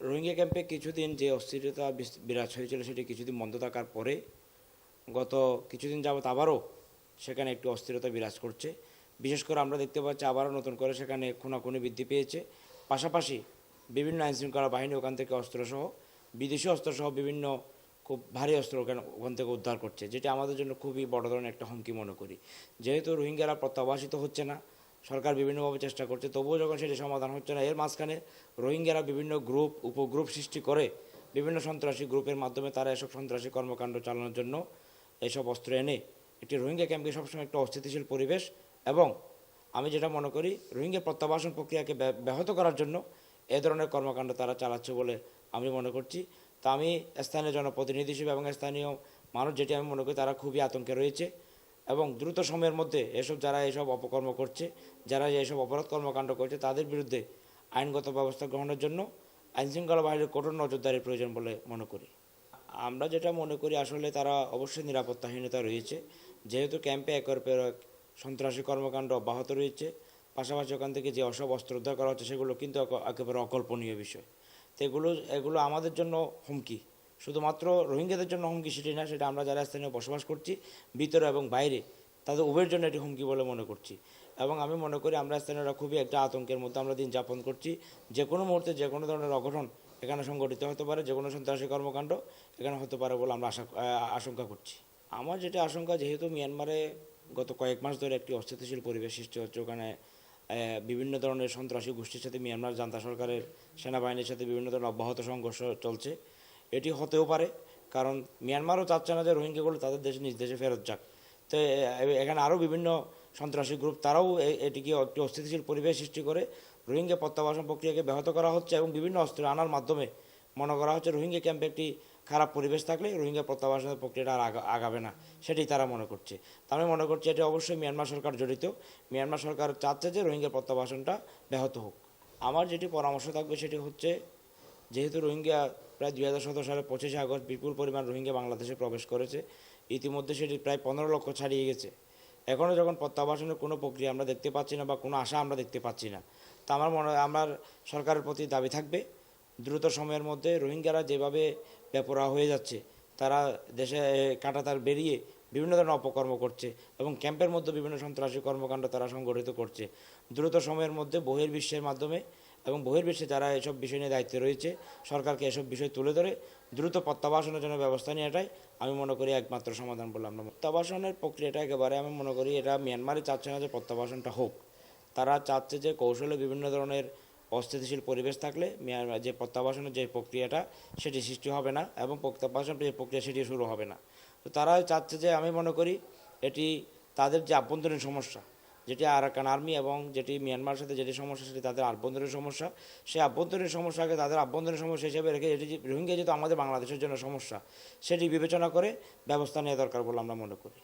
রোহিঙ্গা ক্যাম্পে কিছুদিন যে অস্থিরতা বিরাজ হয়েছিল সেটি কিছুদিন বন্ধ থাকার পরে গত কিছুদিন যাবৎ আবারও সেখানে একটু অস্থিরতা বিরাজ করছে। বিশেষ করে আমরা দেখতে পাচ্ছি আবারও নতুন করে সেখানে খুনাখুনি বৃদ্ধি পেয়েছে। পাশাপাশি বিভিন্ন আইনশৃঙ্খলা বাহিনী ওখান থেকে অস্ত্রসহ, বিদেশি অস্ত্রসহ বিভিন্ন খুব ভারী অস্ত্র ওখানে ওখান থেকে উদ্ধার করছে, যেটা আমাদের জন্য খুবই বড় ধরনের একটা হুমকি মনে করি। যেহেতু রোহিঙ্গারা প্রত্যাবাসিত হচ্ছে না সরকার বিভিন্নভাবে চেষ্টা করছে, তবুও যখন সেটি সমাধান হচ্ছে না, এর মাঝখানে রোহিঙ্গারা বিভিন্ন গ্রুপ, উপগ্রুপ সৃষ্টি করে বিভিন্ন সন্ত্রাসী গ্রুপের মাধ্যমে তারা এসব সন্ত্রাসী কর্মকাণ্ড চালানোর জন্য এইসব অস্ত্র এনে একটি রোহিঙ্গা ক্যাম্পকে সবসময় একটা অস্থিতিশীল পরিবেশ এবং আমি যেটা মনে করি, রোহিঙ্গা প্রত্যাবাসন প্রক্রিয়াকে ব্য- ব্যাহত করার জন্য এ ধরনের কর্মকাণ্ড তারা চালাচ্ছে বলে আমি মনে করছি। তা আমি স্থানীয় জনপ্রতিনিধি হিসেবে এবং স্থানীয় মানুষ যেটি আমি মনে করি তারা খুবই আতঙ্কে রয়েছে। এবং দ্রুত সময়ের মধ্যে এসব যারা এসব অপকর্ম করছে, যারা এসব অপরাধ কর্মকাণ্ড করছে, তাদের বিরুদ্ধে আইনগত ব্যবস্থা গ্রহণের জন্য আইনশৃঙ্খলা বাহিনীর কঠোর নজরদারির প্রয়োজন বলে মনে করি। আমরা যেটা মনে করি, আসলে তারা অবশ্যই নিরাপত্তাহীনতা রয়েছে। যেহেতু ক্যাম্পে একের পর এক সন্ত্রাসী কর্মকাণ্ড অব্যাহত রয়েছে, পাশাপাশি ওখান থেকে যে অসব অস্ত্র উদ্ধার করা হচ্ছে, সেগুলো কিন্তু একেবারে অকল্পনীয় বিষয়। তো এগুলো এগুলো আমাদের জন্য হুমকি। শুধুমাত্র রোহিঙ্গাদের জন্য হুমকি সেটি না, সেটা আমরা যারা স্থানীয় বসবাস করছি, ভিতরে এবং বাইরে, তাদের উভয়ের জন্য এটি হুমকি বলে মনে করছি। এবং আমি মনে করি আমরা স্থানীয়রা খুবই একটা আতঙ্কের মধ্যে আমরা দিন যাপন করছি। যে কোনো মুহূর্তে যে কোনো ধরনের অঘটন এখানে সংঘটিত হতে পারে, যে কোনো সন্ত্রাসী কর্মকাণ্ড এখানে হতে পারে বলে আমরা আশা আশঙ্কা করছি। আমার যেটা আশঙ্কা, যেহেতু মিয়ানমারে গত কয়েক মাস ধরে একটি অস্থিতিশীল পরিবেশ সৃষ্টি হচ্ছে, ওখানে বিভিন্ন ধরনের সন্ত্রাসী গোষ্ঠীর সাথে মিয়ানমার জান্তা সরকারের সেনাবাহিনীর সাথে বিভিন্ন ধরনের অব্যাহত সংঘর্ষ চলছে। এটি হতেও পারে, কারণ মিয়ানমারও চাচ্ছে না যে রোহিঙ্গাগুলো তাদের দেশে নিজ দেশে ফেরত যাক। তো এখানে আরও বিভিন্ন সন্ত্রাসী গ্রুপ, তারাও এটিকে একটি অস্থিতিশীল পরিবেশ সৃষ্টি করে রোহিঙ্গা প্রত্যাবাসন প্রক্রিয়াকে ব্যাহত করা হচ্ছে এবং বিভিন্ন অস্ত্র আনার মাধ্যমে মনে করা হচ্ছে রোহিঙ্গা ক্যাম্পে একটি খারাপ পরিবেশ থাকলে রোহিঙ্গা প্রত্যাবাসনের প্রক্রিয়াটা আর আগাবে না, সেটি তারা মনে করছে। তা আমি মনে করছি এটি অবশ্যই মিয়ানমার সরকার জড়িত। মিয়ানমার সরকার চাচ্ছে যে রোহিঙ্গা প্রত্যাবাসনটা ব্যাহত হোক। আমার যেটি পরামর্শ থাকবে সেটি হচ্ছে, যেহেতু রোহিঙ্গা প্রায় দুই হাজার সতেরো সালে পঁচিশে আগস্ট বিপুল পরিমাণ রোহিঙ্গা বাংলাদেশে প্রবেশ করেছে। ইতিমধ্যে সেটি প্রায় পনেরো লক্ষ ছাড়িয়ে গেছে। এখনও যখন প্রত্যাবাসনের কোনো প্রক্রিয়া আমরা দেখতে পাচ্ছি না বা কোনো আশা আমরা দেখতে পাচ্ছি না, তা আমার মনে হয় আমার সরকারের প্রতি দাবি থাকবে, দ্রুত সময়ের মধ্যে রোহিঙ্গারা যেভাবে বেপরা হয়ে যাচ্ছে, তারা দেশে কাঁটাতার বেরিয়ে বিভিন্ন ধরনের অপকর্ম করছে এবং ক্যাম্পের মধ্যে বিভিন্ন সন্ত্রাসী কর্মকাণ্ড তারা সংগঠিত করছে। দ্রুত সময়ের মধ্যে বহির্বিশ্বের মাধ্যমে এবং বহির্বিশ্বে যারা এসব বিষয় নিয়ে দায়িত্বে রয়েছে, সরকারকে এসব বিষয় তুলে ধরে দ্রুত প্রত্যাবাসনের জন্য ব্যবস্থা নেওয়াটাই আমি মনে করি একমাত্র সমাধান বলে আমরা প্রত্যাবাসনের প্রক্রিয়াটা একেবারে আমি মনে করি এটা মিয়ানমারই চাচ্ছে না যে প্রত্যাবাসনটা হোক। তারা চাচ্ছে যে কৌশলে বিভিন্ন ধরনের অস্থিতিশীল পরিবেশ থাকলে মিয়ানমার যে প্রত্যাবাসনের যে প্রক্রিয়াটা, সেটি সৃষ্টি হবে না এবং প্রত্যাবাসন যে প্রক্রিয়া, সেটি শুরু হবে না। তো তারা চাচ্ছে যে আমি মনে করি এটি তাদের যে আভ্যন্তরীণ সমস্যা যেটি আরাকান আর্মি এবং যেটি মিয়ানমারের সাথে যেটি সমস্যা, সেটি তাদের আভ্যন্তরীণ সমস্যা। সেই আভ্যন্তরীণ সমস্যাকে তাদের আভ্যন্তরীণ সমস্যা হিসেবে রেখে যেটি যে রোহিঙ্গা যেহেতু আমাদের বাংলাদেশের জন্য সমস্যা, সেটি বিবেচনা করে ব্যবস্থা নেওয়া দরকার বলে আমরা মনে করি।